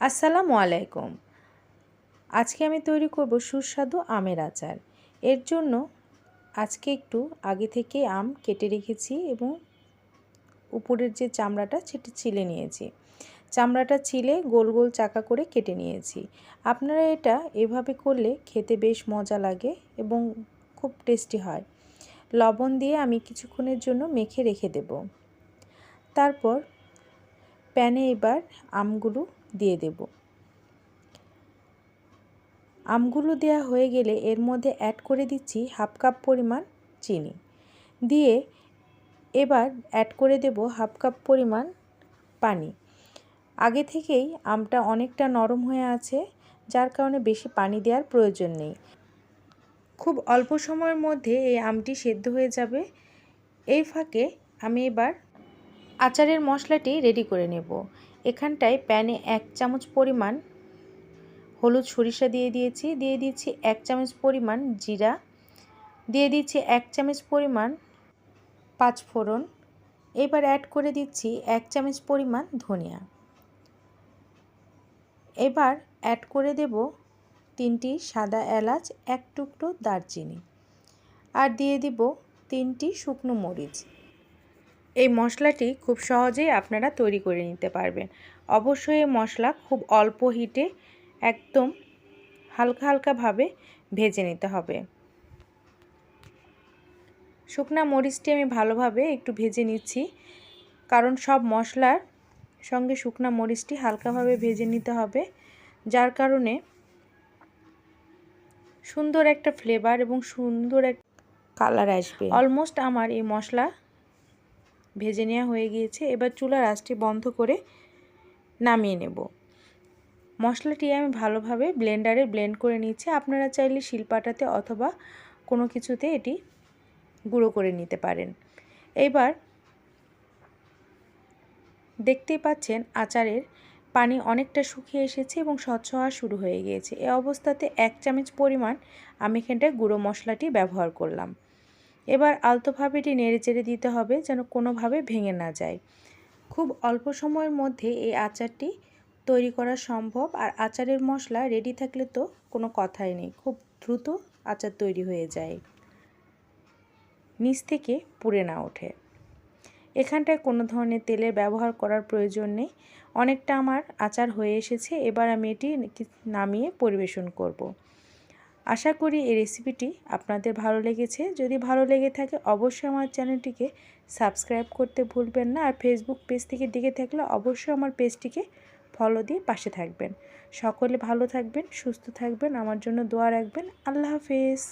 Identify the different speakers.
Speaker 1: আসসালামু আলাইকুম। আজকে আমি তৈরি করব সুস্বাদু আমের আচার। এর জন্য আজকে একটু আগে থেকে আম কেটে রেখেছি এবং উপরের যে চামড়াটা সেটা ছিলে নিয়েছি। চামড়াটা ছিলে গোল গোল চাকা করে কেটে নিয়েছি। আপনারা এটা এভাবে করলে খেতে বেশ মজা লাগে এবং খুব টেস্টি হয়। লবণ দিয়ে আমি কিছুক্ষণের জন্য মেখে রেখে দেব। তারপর প্যানে এবার আমগুলো দিয়ে দেব। আমগুলো দেওয়া হয়ে গেলে এর মধ্যে অ্যাড করে দিচ্ছি হাফ কাপ পরিমাণ চিনি। দিয়ে এবার অ্যাড করে দেব হাফ কাপ পরিমাণ পানি। আগে থেকেই আমটা অনেকটা নরম হয়ে আছে, যার কারণে বেশি পানি দেওয়ার প্রয়োজন নেই। খুব অল্প সময়ের মধ্যে এই আমটি সেদ্ধ হয়ে যাবে। এই ফাঁকে আমি এবার আচারের মশলাটি রেডি করে নেব। এখানটায় প্যানে এক চামচ পরিমাণ হলুদ সরিষা দিয়ে দিয়েছি, দিয়ে দিচ্ছি এক চামচ পরিমাণ জিরা, দিয়ে দিচ্ছি এক চামচ পরিমাণ পাঁচ ফোড়ন এবার অ্যাড করে দিচ্ছি এক চামচ পরিমাণ ধনিয়া। এবার অ্যাড করে দেব তিনটি সাদা এলাচ, এক টুকরো দারচিনি, আর দিয়ে দিব তিনটি শুকনো মরিচ। এই মশলাটি খুব সহজেই আপনারা তৈরি করে নিতে পারবেন। অবশ্যই এই মশলা খুব অল্প হিটে একদম হালকা হালকাভাবে ভেজে নিতে হবে। শুকনা মরিচটি আমি ভালোভাবে একটু ভেজে নিচ্ছি কারণ সব মশলার সঙ্গে শুকনা মরিচটি হালকাভাবে ভেজে নিতে হবে যার কারণে সুন্দর একটা ফ্লেভার এবং সুন্দর এক কালার আসবে। অলমোস্ট আমার এই মশলা ভেজে নেওয়া হয়ে গিয়েছে। এবার চুলার আঁচটি বন্ধ করে নামিয়ে নেব। মশলাটি আমি ভালোভাবে ব্লেন্ডারে ব্লেন্ড করে নিচ্ছি আপনারা চাইলে শিলপাটাতে অথবা কোনো কিছুতে এটি গুঁড়ো করে নিতে পারেন। এবার দেখতেই পাচ্ছেন আচারের পানি অনেকটা শুকিয়ে এসেছে এবং স্বচ্ছ হওয়া শুরু হয়ে গিয়েছে। এ অবস্থাতে এক চামচ পরিমাণ আমি এখানটায় গুঁড়ো মশলাটি ব্যবহার করলাম। এবার আলতোভাবে এটি নেড়ে চেড়ে দিতে হবে যেন কোনোভাবে ভেঙে না যায়। খুব অল্প সময়ের মধ্যে এই আচারটি তৈরি করা সম্ভব আর আচারের মশলা রেডি থাকলে তো কোনো কথাই নেই। খুব দ্রুত আচার তৈরি হয়ে যায়। নিচ থেকে পুড়ে না ওঠে। এখানটায় কোনো ধরনের তেলের ব্যবহার করার প্রয়োজন নেই। অনেকটা আমার আচার হয়ে এসেছে, এবার আমি এটি নামিয়ে পরিবেশন করব। আশা করি এই রেসিপিটি আপনাদের ভালো লেগেছে। যদি ভালো লেগে থাকে, অবশ্যই আমার চ্যানেলটিকে সাবস্ক্রাইব করতে ভুলবেন না। আর ফেসবুক পেজ থেকে দেখে থাকলে অবশ্যই আমার পেজটিকে ফলো দিয়ে পাশে থাকবেন। সকলে ভালো থাকবেন, সুস্থ থাকবেন। আমার জন্য দোয়া রাখবেন। আল্লাহ হাফেজ।